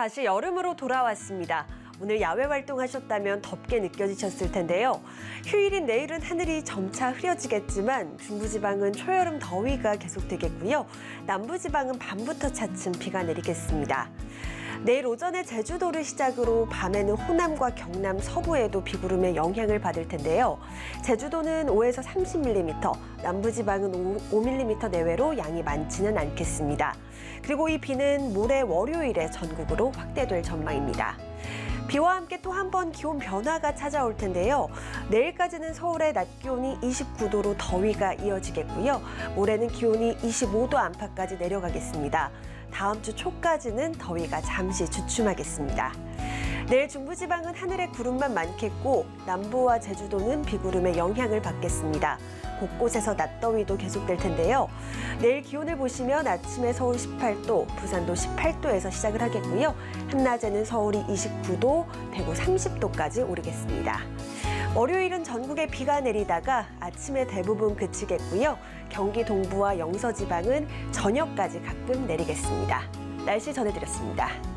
다시 여름으로 돌아왔습니다. 오늘 야외 활동하셨다면 덥게 느껴지셨을 텐데요. 휴일인 내일은 하늘이 점차 흐려지겠지만 중부지방은 초여름 더위가 계속되겠고요. 남부지방은 밤부터 차츰 비가 내리겠습니다. 내일 오전에 제주도를 시작으로 밤에는 호남과 경남 서부에도 비구름의 영향을 받을 텐데요. 제주도는 5에서 30mm, 남부지방은 5mm 내외로 양이 많지는 않겠습니다. 그리고 이 비는 모레 월요일에 전국으로 확대될 전망입니다. 비와 함께 또 한 번 기온 변화가 찾아올 텐데요. 내일까지는 서울의 낮 기온이 29도로 더위가 이어지겠고요. 모레는 기온이 25도 안팎까지 내려가겠습니다. 다음 주 초까지는 더위가 잠시 주춤하겠습니다. 내일 중부지방은 하늘에 구름만 많겠고 남부와 제주도는 비구름의 영향을 받겠습니다. 곳곳에서 낮더위도 계속될 텐데요. 내일 기온을 보시면 아침에 서울 18도, 부산도 18도에서 시작을 하겠고요. 한낮에는 서울이 29도, 대구 30도까지 오르겠습니다. 월요일은 전국에 비가 내리다가 아침에 대부분 그치겠고요. 경기 동부와 영서 지방은 저녁까지 가끔 내리겠습니다. 날씨 전해드렸습니다.